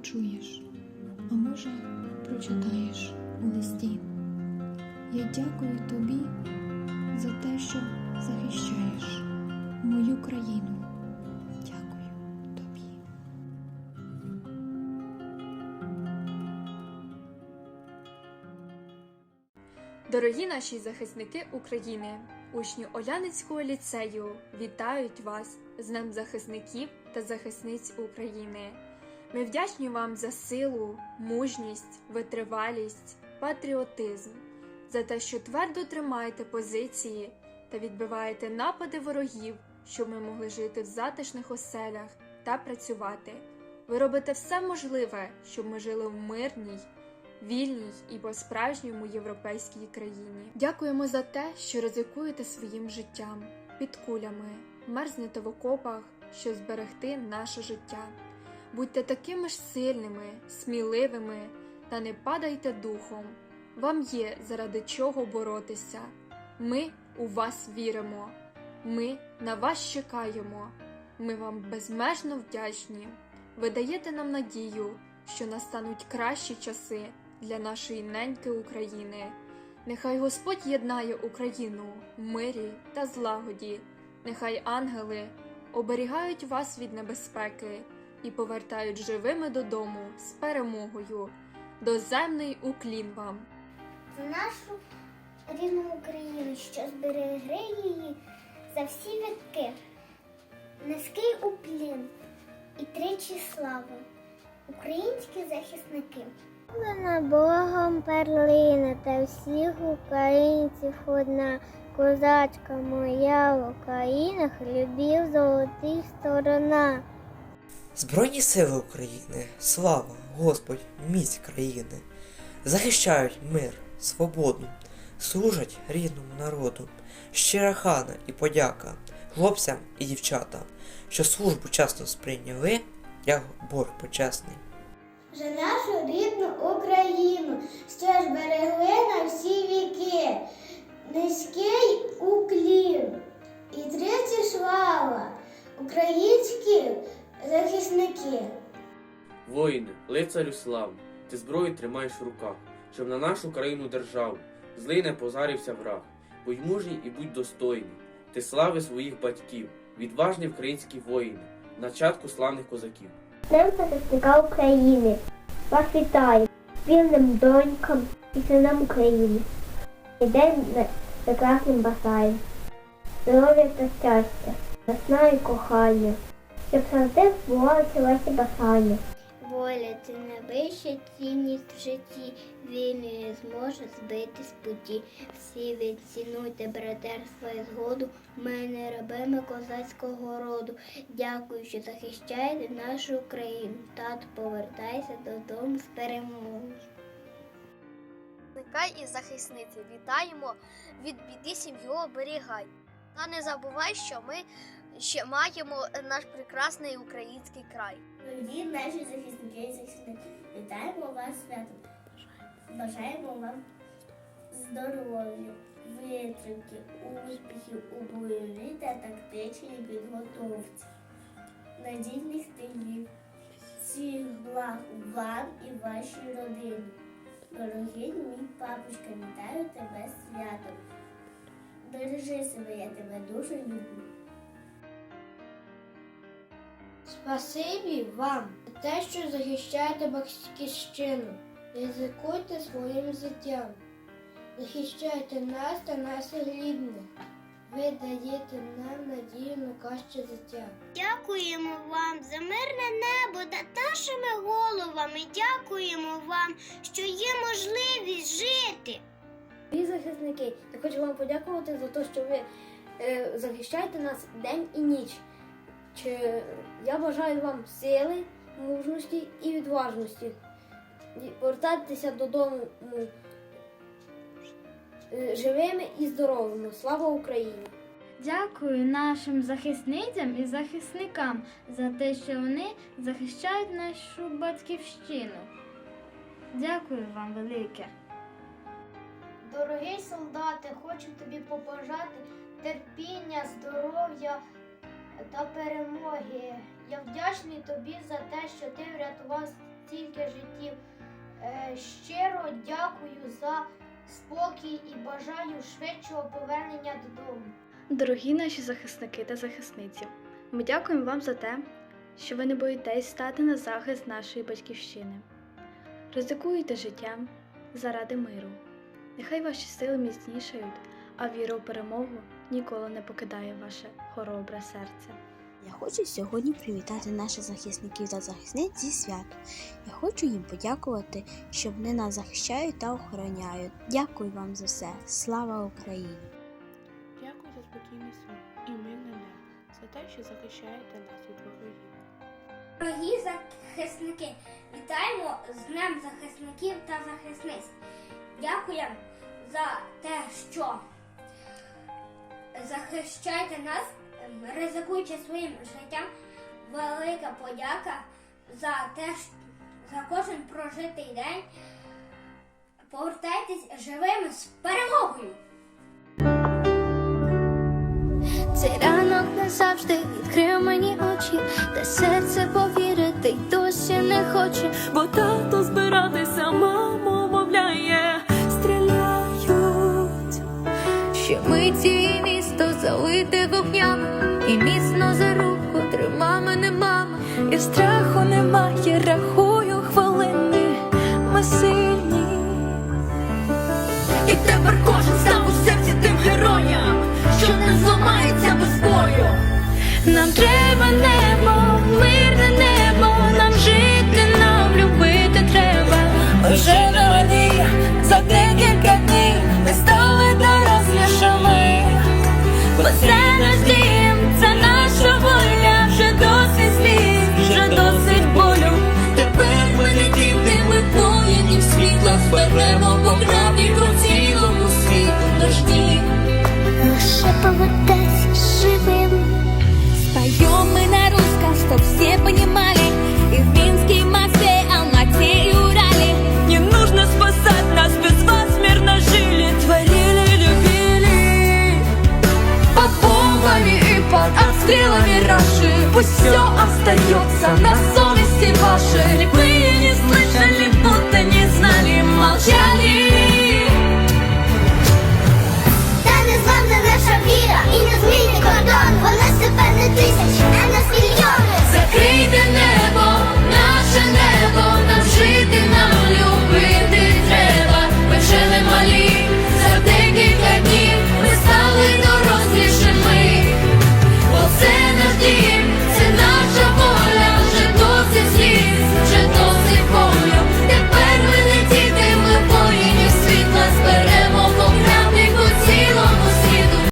почуєш, а може, прочитаєш у листі. Я дякую тобі за те, що захищаєш мою країну. Дякую тобі. Дорогі наші захисники України, учні Оляницького ліцею вітають вас з Днем захисників та захисниць України. Ми вдячні вам за силу, мужність, витривалість, патріотизм, за те, що твердо тримаєте позиції та відбиваєте напади ворогів, щоб ми могли жити в затишних оселях та працювати. Ви робите все можливе, щоб ми жили в мирній, вільній і по-справжньому європейській країні. Дякуємо за те, що ризикуєте своїм життям під кулями, мерзнете в окопах, щоб зберегти наше життя. Будьте такими ж сильними, сміливими та не падайте духом. Вам є заради чого боротися. Ми у вас віримо. Ми на вас чекаємо. Ми вам безмежно вдячні. Ви даєте нам надію, що настануть кращі часи для нашої неньки України. Нехай Господь єднає Україну в мирі та злагоді. Нехай ангели оберігають вас від небезпеки і повертають живими додому з перемогою. Доземний уклін вам! за нашу рідну Україну, що зберегли її за всі віки. Низький уплін і тричі слава, українські захисники. Вона Богом перлина та всіх українців одна. Козачка моя в Українах любів золотих сторона. Збройні сили України, слава, Господь, міць країни, захищають мир, свободу, служать рідному народу, щира хана і подяка хлопцям і дівчатам, що службу чесно сприйняли, як борг почесний. За нашу рідну Україну, що ж берегли на всі віки, низький Воїне, лицарю славу, ти зброю тримаєш в руках, щоб на нашу країну державу злий не позарився враг. Будь мужній і будь достойний, ти слави своїх батьків, відважні українські воїни, начатку славних козаків. Днем захисника України. Вас вітаю вільним донькам і синам України. І день на прекрасним бажаю. Здоров'я та щастя, весна і кохання, щоб завжди збувалися ваші бажання. Воля це найвища цінність в житті, вільний не зможе збити з путі. Всі ви цінуйте братерство і згоду, ми не рабами козацького роду. Дякую, що захищаєте нашу Україну. Тато, повертайся додому з перемогою. Захисника і захисниці вітаємо від біди сім'ю оберігай. Та не забувай, що ми ще маємо наш прекрасний український край. Дорогі наші захисники і захисники, вітаємо вас святом. Бажаємо вам здоров'я, витримки, успіхів у бойовій та тактичній підготовці, надійних тилів, всіх благ вам і вашій родині. Дорогий мій папочка, вітаю тебе святом. Бережи себе, я тебе дуже люблю. Спасибі вам за те, що захищаєте батьківщину. Ризикуйте своїм життям. Захищайте нас та наших рідних. Ви даєте нам надію на краще життя. Дякуємо вам за мирне небо над нашими головами. Дякуємо вам, що є можливість жити. Ви захисники, я хочу вам подякувати за те, що ви е, захищаєте нас день і ніч. Чи я бажаю вам сили, мужності і відважності. І повертатися додому е, живими і здоровими. Слава Україні! Дякую нашим захисницям і захисникам за те, що вони захищають нашу батьківщину. Дякую вам велике. Дорогий солдате, хочу тобі побажати терпіння, здоров'я та перемоги. Я вдячний тобі за те, що ти врятував стільки життів. Е, щиро дякую за спокій і бажаю швидшого повернення додому. Дорогі наші захисники та захисниці, ми дякуємо вам за те, що ви не боїтесь стати на захист нашої батьківщини. Ризикуєте життям заради миру. Нехай ваші сили міцнішають, а віра у перемогу ніколи не покидає ваше хоробре серце. Я хочу сьогодні привітати наших захисників та захисниць зі святом. Я хочу їм подякувати, що вони нас захищають та охороняють. Дякую вам за все. Слава Україні! Дякую за спокійний сон і мирне небо, за те, що захищаєте нас від ворогів. Дорогі захисники, вітаємо з Днем захисників та захисниць. Дякуємо за те, що захищаєте нас, ем, ризикуючи своїм життям. Велика подяка за те, за кожен прожитий день. Повертайтесь живими з перемогою! Цей ранок назавжди відкрив мені очі, та серце повірити досі не хоче. Бо тато збиратися, мамо, мовляє, стріляють. Ще миті і місто вогнями, і міцно за руку трима мене мама. І страху немає, рахую хвилини, ми сильні. І тепер кожен став у серці тим героям, що не зламається без бою. Нам треба пусть все остается на совести вашей. Мы не слышали, будто не знали, молчали.